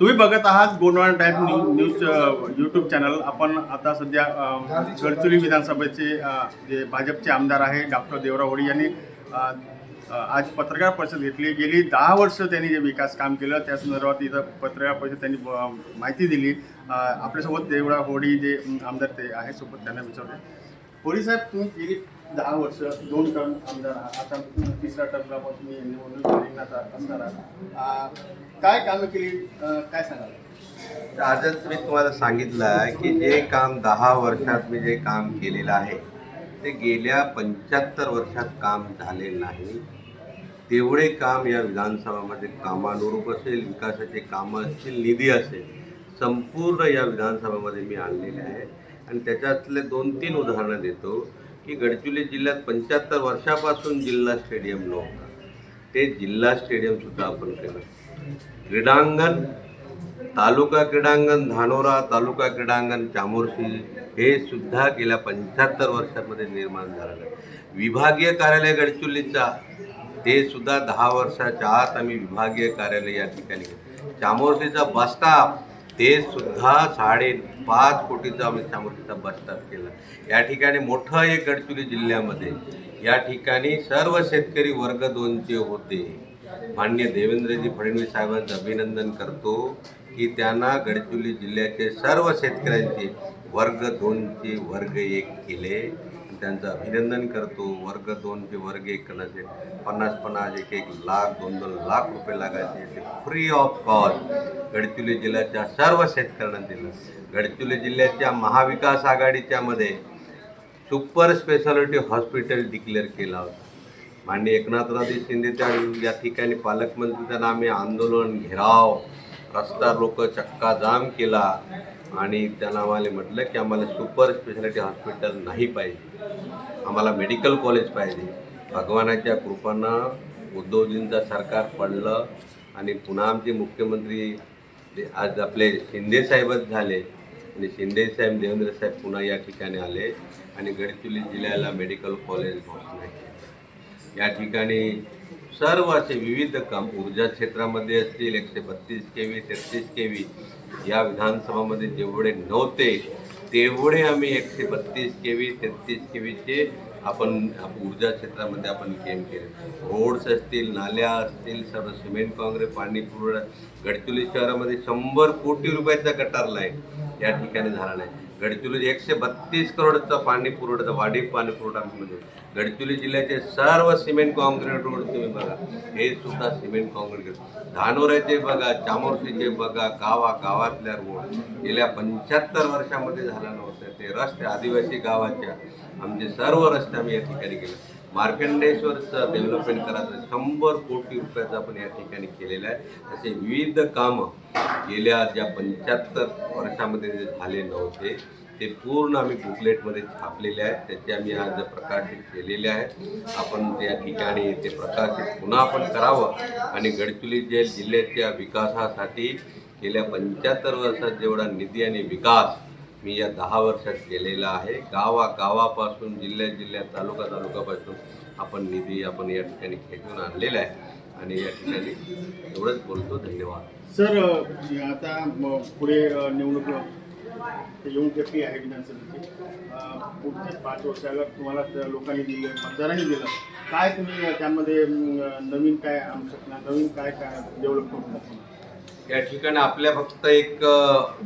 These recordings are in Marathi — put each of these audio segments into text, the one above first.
तुम्ही बघत आहात Gondwana type news news YouTube channel आपण आता सध्या गडचिरोली विधानसभेचे जे भाजपचे आमदार आहे डॉक्टर देवराव होडी यांनी आज पत्रकार परिषद घेतली. गेली दहा वर्ष त्यांनी जे विकास काम केलं त्या संदर्भात इथं पत्रकार परिषद त्यांनी माहिती दिली. आपल्यासोबत देवराव होडी जे आमदार ते आहे सोबत त्यांना विचारले होडी साहेब तुम्ही गेली दहा वर्ष दोन टर्म आमदार आता तिसऱ्या टर्मला पण तुम्ही निवडणूक रिंगणात असणार काय कामं केली? काय सांगाल? आजच मी तुम्हाला सांगितलं आहे की जे काम दहा वर्षात मी जे काम केलेलं आहे ते गेल्या पंच्याहत्तर वर्षात काम झाले नाही. तेवढे काम या विधानसभामध्ये कामानुरूप असेल विकासाचे कामं असतील निधी असेल संपूर्ण या विधानसभामध्ये मी आणलेले आहे. आणि त्याच्यातले दोन तीन उदाहरणं देतो. की गडचिरोली जिल्ह्यात पंच्याहत्तर वर्षापासून जिल्हा स्टेडियम नव्हता. ते जिल्हा स्टेडियमसुद्धा आपण केलं. क्रीडांगण तालुका क्रीडांगण धानोरा तालुका क्रीडांगण चामोर्शी हे सुद्धा गेल्या पंच्याहत्तर वर्षांमध्ये निर्माण झालेलं आहे. विभागीय कार्यालय गडचिरोलीचा ते सुद्धा दहा वर्षाच्या आत आम्ही विभागीय कार्यालय या ठिकाणी चामोर्शीचा बस स्टॉप ते सुद्धा साडे पाच कोटीचा आम्ही सामर्थ्याचा बस केला. या ठिकाणी मोठं एक गडचिरोली जिल्ह्यामध्ये या ठिकाणी सर्व शेतकरी वर्ग दोनचे होते. मान्य देवेंद्रजी फडणवीस साहेबांचं अभिनंदन करतो की त्यांना गडचिरोली जिल्ह्याचे सर्व शेतकऱ्यांचे वर्ग दोनचे वर्ग एक केले. त्यांचं अभिनंदन करतो. वर्ग दोनचे वर्ग एक करण्याचे पन्नास पन्नास एक एक लाख दोन दोन लाख रुपये लागायचे. ते फ्री ऑफ कॉस्ट गडचिरोली जिल्ह्याच्या सर्व शेतकऱ्यांना दिलं. गडचिरोली जिल्ह्याच्या महाविकास आघाडीच्या मध्ये सुपर स्पेशालिटी हॉस्पिटल डिक्लेअर केला होता. माननीय एकनाथरावजी शिंदे त्या या ठिकाणी पालकमंत्री त्यांना आम्ही आंदोलन घेराव. रस्ता रोक चक्का जाम केला. आणि त्यांना आम्हाला म्हटलं की आम्हाला सुपर स्पेशालिटी हॉस्पिटल नाही पाहिजे. आम्हाला मेडिकल कॉलेज पाहिजे. भगवानाच्या कृपानं उद्धवजींचं सरकार पडलं आणि पुन्हा आमचे मुख्यमंत्री ते आज आपले शिंदेसाहेबच झाले आणि शिंदेसाहेब देवेंद्रसाहेब देवेंद्र साहेब पुन्हा या ठिकाणी आले आणि गडचिरोली जिल्ह्याला मेडिकल कॉलेज घोषणा केली. या ठिकाणी सर्व असे विविध काम ऊर्जा क्षेत्रामध्ये असतील एकशे बत्तीस के व्ही तेहतीस के व्ही या विधानसभामध्ये जेवढे नव्हते तेवढे आम्ही एकशे बत्तीस के व्ही तेहतीस के व्हीचे आपण ऊर्जा क्षेत्रामध्ये आपण केम केले रोड्स असतील नाल्या असतील सर्व सिमेंट काँग्रेस पाणी पुरवठा गडचिरोली शहरामध्ये शंभर कोटी रुपयाचा गटार आहे या ठिकाणी झाला नाही. गडचिरोली एकशे बत्तीस करोडचा पाणी पुरवठा वाढीव पाणी पुरवठा गडचिरोली जिल्ह्याचे सर्व सिमेंट काँक्रीट रोड तुम्ही बघा. हे सुद्धा सिमेंट काँक्रीट धानोऱ्याचे बघा चामोर्शीचे बघा गावा गावातल्या रोड. गेल्या पंच्याहत्तर वर्षामध्ये झाला नव्हतं ते रस्ते आदिवासी गावाच्या. आमचे सर्व रस्ते आम्ही या ठिकाणी केले. मार्कंडेश्वरचं डेव्हलपमेंट करायचं शंभर कोटी रुपयाचं आपण या ठिकाणी केलेलं आहे. असे विविध कामं गेल्या ज्या पंच्याहत्तर वर्षामध्ये जे झाले नव्हते ते पूर्ण आम्ही बुकलेटमध्ये छापलेले आहेत. त्याचे आम्ही आज प्रकाशित केलेले आहेत आपण त्या ठिकाणी ते प्रकाशित पुन्हा आपण करावं. आणि गडचिरोली जे जिल्ह्याच्या विकासासाठी गेल्या पंच्याहत्तर वर्षात जेवढा निधी आणि विकास मी या दहा वर्षात केलेला आहे गावा गावापासून जिल्ह्या जिल्ह्यात तालुका तालुक्यापासून आपण निधी आपण या ठिकाणी खेचून आणलेला आहे. आणि या ठिकाणी एवढंच बोलतो. धन्यवाद. सर अ, आता पुढे निवडणूक येऊन घेतली आहे विधानसभेची पाच वर्ष अगर तुम्हाला लोकांनी दिले मतदारांनी दिलं. काय तुम्ही त्यामध्ये नवीन काय आणू शकणार नवीन काय काय डेव्हलप करू शकणार या ठिकाणी आपल्या फक्त एक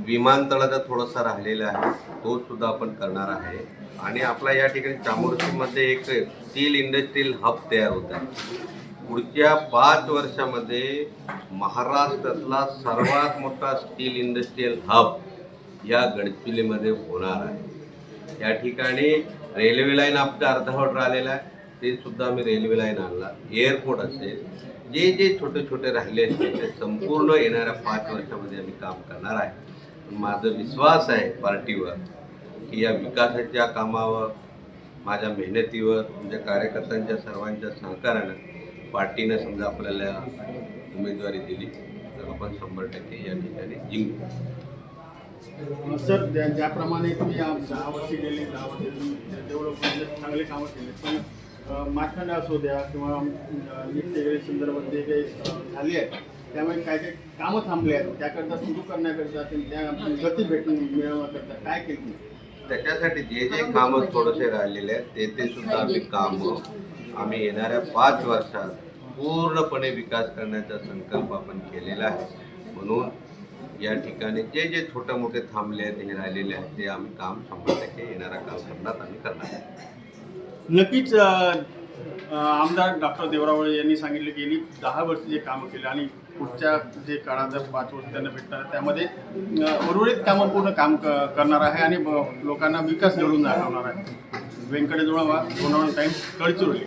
विमानतळाचा थोडासा राहिलेला आहे. तो सुद्धा आपण करणार आहे. आणि आपला या ठिकाणी चामोर्शीमध्ये एक स्टील इंडस्ट्रीयल हब तयार होत आहे. पुढच्या पाच वर्षामध्ये महाराष्ट्रातला सर्वात मोठा स्टील इंडस्ट्रीयल हब या गडचिरोलीमध्ये होणार आहे. या ठिकाणी रेल्वे लाईन आपलं अर्धवट राहिलेला आहे. ते सुद्धा आम्ही रेल्वे लाईन आणला. एअरपोर्ट असेल. जे जे छोटे छोटे राहिले असतील ते संपूर्ण येणाऱ्या पाच वर्षामध्ये आम्ही काम करणार आहे. माझा विश्वास आहे पार्टीवर की या विकासाच्या कामावर माझ्या मेहनतीवर म्हणजे कार्यकर्त्यांच्या सर्वांच्या सहकार्यानं पार्टीनं समजा आपल्याला उमेदवारी दिली तर आपण शंभर टक्के या ठिकाणी जिंकू सर ज्या ज्याप्रमाणे तुम्ही दहा वर्षी गेले दहा वर्षी डेव्हलपमेंट चांगले कामं केले पण मार्कंड असू द्या किंवा नीट जे काही अ, झाली आहे त्यामुळे काय काय कामं थांबले आहेत त्याकरता सुरू करण्याकरता त्या गती भेट मिळवण्याकरता काय केलं तुम्ही? त्याच्यासाठी जे जे कामं थोडेसे राहिलेले आहेत ते ते सुद्धा आम्ही कामं आम्ही येणाऱ्या पाच वर्षात पूर्णपणे विकास करण्याचा संकल्प आपण केलेला आहे. म्हणून या ठिकाणी जे जे छोटे मोठे थांबले आहेत हे राहिलेले आहेत ते आम्ही काम शंभर टक्के येणाऱ्या कालखंडात आम्ही करणार आहे नक्कीच आमदार डॉक्टर देवरावळे यांनी सांगितले की यांनी दहा वर्ष जे कामं केले आणि पुढच्या जे काळात जर पाच वर्ष त्यांना भेटणार त्यामध्ये उर्वरित कामं पूर्ण काम क- करणार आहे आणि लोकांना विकास घडून दाखवणार आहे. व्यंकटेश जोळावा. लोणावळा टाइम्स गडचिरोली.